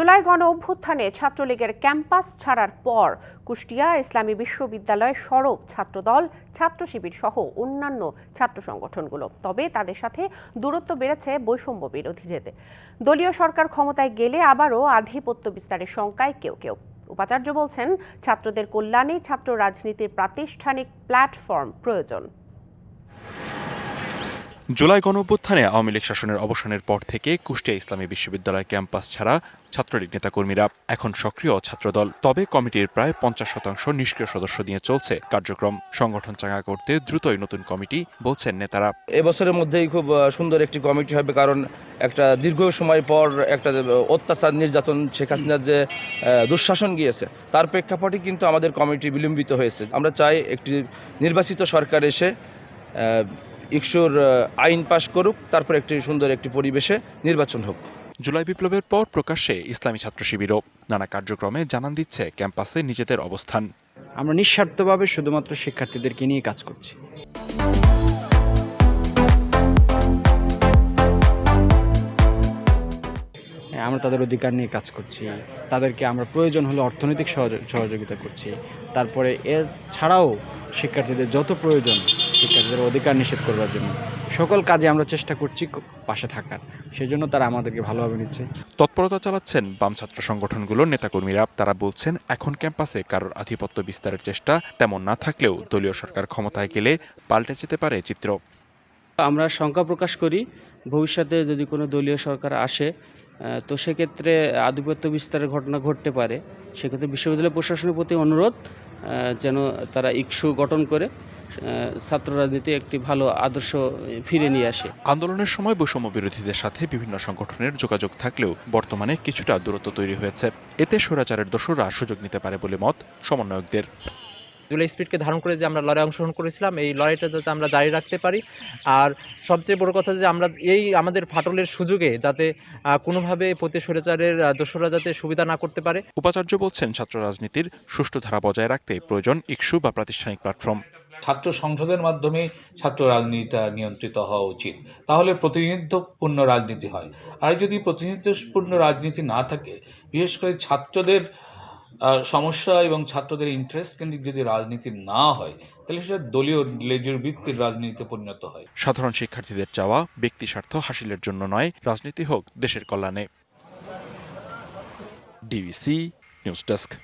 জুলাই গণ অভ্যুত্থানে ছাত্রলীগের ক্যাম্পাস ছাড়ার পর কুষ্টিয়া ইসলামী বিশ্ববিদ্যালয় সরব ছাত্রদল, ছাত্র শিবির সহ অন্যান্য ছাত্র সংগঠনগুলো। তবে তাদের সাথে দূরত্ব বেড়েছে বৈষম্য বিরোধীদের। দলীয় সরকার ক্ষমতায় গেলে আবারও আধিপত্য বিস্তারের শঙ্কায় কেউ কেউ। উপাচার্য বলছেন, ছাত্রদের কল্যাণে ছাত্র রাজনীতির প্রাতিষ্ঠানিক প্ল্যাটফর্ম প্রয়োজন। জুলাই গণঅভ্যুত্থানে আওয়ামী লীগ শাসনের অবসানের পর থেকে কুষ্টিয়া ইসলামী বিশ্ববিদ্যালয় ক্যাম্পাস ছাড়া ছাত্রলীগ নেতাকর্মীরা এখন সক্রিয় ছাত্রদল। তবে কমিটির প্রায় পঞ্চাশ শতাংশ নিষ্ক্রিয় সদস্য নিয়ে চলছে কার্যক্রম। সংগঠন চাঙা করতে দ্রুতই নতুন কমিটি বলছেন নেতারা। এবছরের মধ্যেই খুব সুন্দর একটি কমিটি হবে কারণ একটা দীর্ঘ সময় পর একটা অত্যাচার নির্যাতন শেখ হাসিনার যে দুঃশাসন গিয়েছে, তার প্রেক্ষাপটে কিন্তু আমাদের কমিটি বিলম্বিত হয়েছে। আমরা চাই একটি নির্বাচিত সরকার এসে ইকসুর আইন পাশ করুক তারপর একটি সুন্দর একটি পরিবেশে নির্বাচন হোক। জুলাই বিপ্লবের পর প্রকাশ্যে ইসলামী ছাত্র শিবিরও নানা কার্যক্রমে জানান দিচ্ছে ক্যাম্পাসে নিজেদের অবস্থান। আমরা নিঃস্বার্থভাবে শুধুমাত্র শিক্ষার্থীদেরকে নিয়ে কাজ করছি। হ্যাঁ, আমরা তাদের অধিকার নিয়ে কাজ করছি। তাদেরকে আমরা প্রয়োজন হলে অর্থনৈতিক সহযোগিতা করছি। তারপরে এর ছাড়াও শিক্ষার্থীদের যত প্রয়োজন শিক্ষার্থীদের অধিকার নিষেধ করবার জন্য। সকল কাজে আমরা চেষ্টা করছি পাশে থাকার। সেজন্য তারা আমাদেরকে ভালোভাবে নিচ্ছে। তৎপরতা চালাচ্ছেন বাম ছাত্র সংগঠনগুলোর নেতাকর্মীরা। তারা বলছেন এখন ক্যাম্পাসে কারোর আধিপত্য বিস্তারের চেষ্টা তেমন না থাকলেও দলীয় সরকার ক্ষমতায় গেলে পাল্টে যেতে পারে চিত্র। আমরা শঙ্কা প্রকাশ করি ভবিষ্যতে যদি কোনো দলীয় সরকার আসে তো সেক্ষেত্রে আধিপত্য বিস্তারের ঘটনা ঘটতে পারে। সেক্ষেত্রে বিশ্ববিদ্যালয় প্রশাসনের প্রতি অনুরোধ যেন তারা ইকশু গঠন করে। ছাত্র রাজনীতি একটি ভালো আদর্শ ফিরে নিয়ে আসে। আন্দোলনের সময় বৈষম্য বিরোধীদের সাথে বিভিন্ন সংগঠনের যোগাযোগ থাকলেও বর্তমানে কিছুটা দূরত্ব তৈরি হয়েছে। এতে স্বৈরাচারের দোষরা সুযোগ নিতে পারে বলে মত সমন্বয়কদের। জুলাই স্পিডকে ধারণ করে যে আমরা লড়াই অংশগ্রহণ করেছিলাম এই লড়াইটা যাতে আমরা জারি রাখতে পারি। আর সবচেয়ে বড় কথা যে আমরা এই আমাদের ফাটলের সুযোগে যাতে কোনোভাবে প্রতি স্বৈরাচারের দোসররা যাতে সুবিধা না করতে পারে। উপাচার্য বলছেন ছাত্র রাজনীতির সুষ্ঠু ধারা বজায় রাখতে প্রয়োজন ইকশু বা প্রাতিষ্ঠানিক প্ল্যাটফর্ম। ছাত্র সংসদের মাধ্যমে ছাত্র রাজনীতিটা নিয়ন্ত্রিত হওয়া উচিত। তাহলে প্রতিনিধিত্বপূর্ণ রাজনীতি হয়। আর যদি প্রতিনিধিত্বপূর্ণ রাজনীতি না থাকে, বিশেষ করে ছাত্রদের সমস্যা এবং ছাত্রদের ইন্টারেস্ট কেন্দ্রিক যদি রাজনীতি না হয়, তাহলে সেটা দলীয় লেজুর ভিত্তির রাজনীতিতে পরিণত হয়। সাধারণ শিক্ষার্থীদের চাওয়া ব্যক্তি স্বার্থ হাসিলের জন্য নয়, রাজনীতি হোক দেশের কল্যাণে। DBC news desk